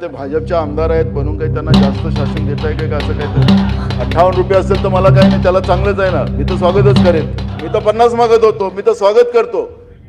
ते भाजपचे आमदार आहेत म्हणून काही त्यांना जास्त शासन घेत आहे का असं काही अठ्ठावन्न रुपये असेल तर मला काही नाही त्याला चांगलंच आहे ना. मी तर स्वागतच करेन. मी तर पन्नास मागत होतो मी तर स्वागत करतो.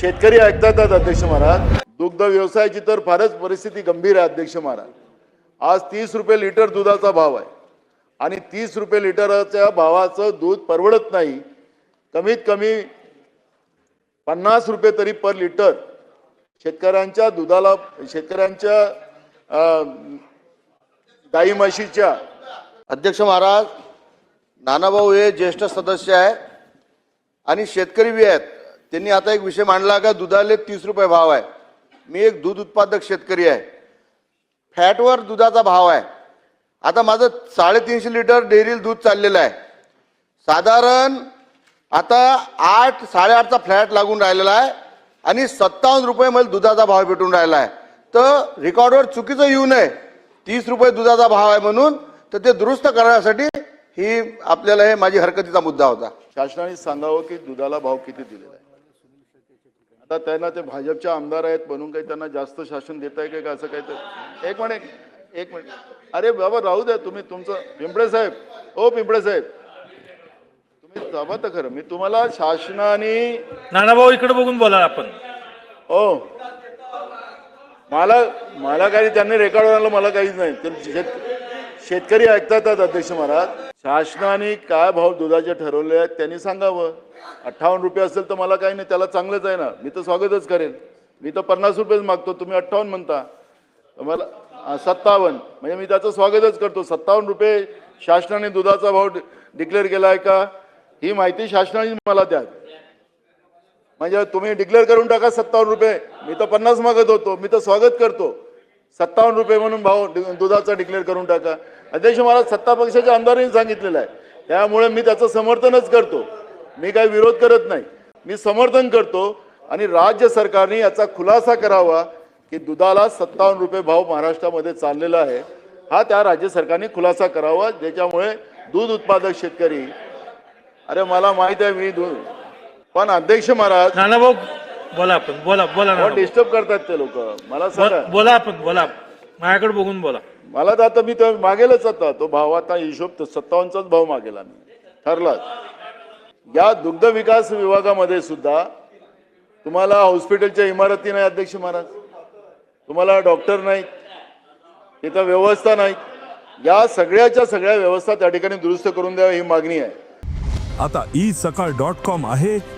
शेतकरी ऐकतात अध्यक्ष महाराज. दुग्ध व्यवसायाची तर फारच परिस्थिती गंभीर आहे अध्यक्ष महाराज. आज तीस रुपये लिटर दुधाचा भाव आहे. आणि तीस रुपये लिटरच्या भावाचं दूध परवडत नाही. कमीत कमी पन्नास रुपये तरी पर लिटर. शेतकऱ्यांच्या दुधाला शेतकऱ्यांच्या गाई म्हशीच्या. अध्यक्ष महाराज नानाभाऊ हे ज्येष्ठ सदस्य आहे आणि शेतकरी बी आहेत. त्यांनी आता एक विषय मांडला का दुधाले तीस रुपये भाव आहे. मी एक दूध उत्पादक शेतकरी आहे. फॅटवर दुधाचा भाव आहे. आता माझं साडेतीनशे लिटर डेअरील दूध चाललेलं आहे. साधारण आता आठ साडेआठचा फ्लॅट लागून राहिलेला आहे आणि सत्तावन्न रुपये मला दुधाचा भाव भेटून राहिला आहे. तर रेकॉर्डवर चुकीचं येऊ नये. तीस रुपये दुधाचा भाव आहे म्हणून तर ते दुरुस्त करण्यासाठी ही आपल्याला हे माझी हरकतीचा मुद्दा होता. शासनाने सांगावं की दुधाला भाव किती दिलेला आहे. आता त्यांना ते भाजपचे आमदार आहेत म्हणून काही त्यांना जास्त शासन देत आहे का असं काहीतरी एक मिनिट एक मिनिट. अरे बाबा राहू द्या तुम्ही तुमचं पिंपळे साहेब. ओ पिंपळे साहेब. तुम्ही जावा तर खरं. मी तुम्हाला शासनाने नानाभाऊ इकडे बघून बोला आपण. ओ मला मला काही त्यांनी रेकॉर्ड आणलं मला काहीच नाही. शेत शेतकरी ऐकतात अध्यक्ष महाराज. शासनाने काय भाव दुधाचे ठरवले आहेत त्यांनी सांगावं. अठ्ठावन्न रुपये असेल तर मला काही नाही त्याला चांगलंच आहे ना. मी तर स्वागतच करेन. मी तर पन्नास रुपयेच मागतो तुम्ही अठ्ठावन्न म्हणता. मला सत्तावन्न. म्हणजे मी त्याचं स्वागतच करतो. सत्तावन्न रुपये शासनाने दुधाचा भाव डिक्लेअर केला आहे का? ही माहिती शासनाने मला द्या. म्हणजे तुम्ही डिक्लेअर करून टाका सत्तावन्न रुपये. मी तर पन्नास मागत होतो. मी तर स्वागत करतो. सत्तावन्न रुपये म्हणून भाव दुधाचा डिक्लेअर करून टाका. अध्यक्ष मला सत्ता पक्षाच्या आमदारांनी सांगितलेलं आहे. त्यामुळे मी त्याचं समर्थनच करतो. मी काही विरोध करत नाही. मी समर्थन करतो आणि राज्य सरकारने याचा खुलासा करावा की दुधाला सत्तावन्न रुपये भाव महाराष्ट्रामध्ये चाललेला आहे. हा त्या राज्य सरकारने खुलासा करावा. ज्याच्यामुळे दूध उत्पादक शेतकरी अरे मला माहीत आहे मी दूध पण अध्यक्ष महाराज नानाभाऊ बोला आपण बोला बोला नानाभाऊ. डिस्टर्ब करतात ते लोक. मला सांगा. बोल- बोला आपण बोला. माझ्याकडे बघून बोला. मला तर आता मी तर मागेलच आता. तो भाव आता हिशोब सत्तावन्नचाच भाव मागेल आम्ही ठरला या दुग्ध विकास विभागामध्ये सुद्धा तुम्हाला हॉस्पिटलच्या इमारती नाही अध्यक्ष महाराज. तुम्हाला डॉक्टर नाहीत. तिथं व्यवस्था नाही या सगळ्याच्या सगळ्या व्यवस्था त्या ठिकाणी दुरुस्त करून द्यावी ही मागणी आहे. आता ई सकाळ डॉट कॉम आहे.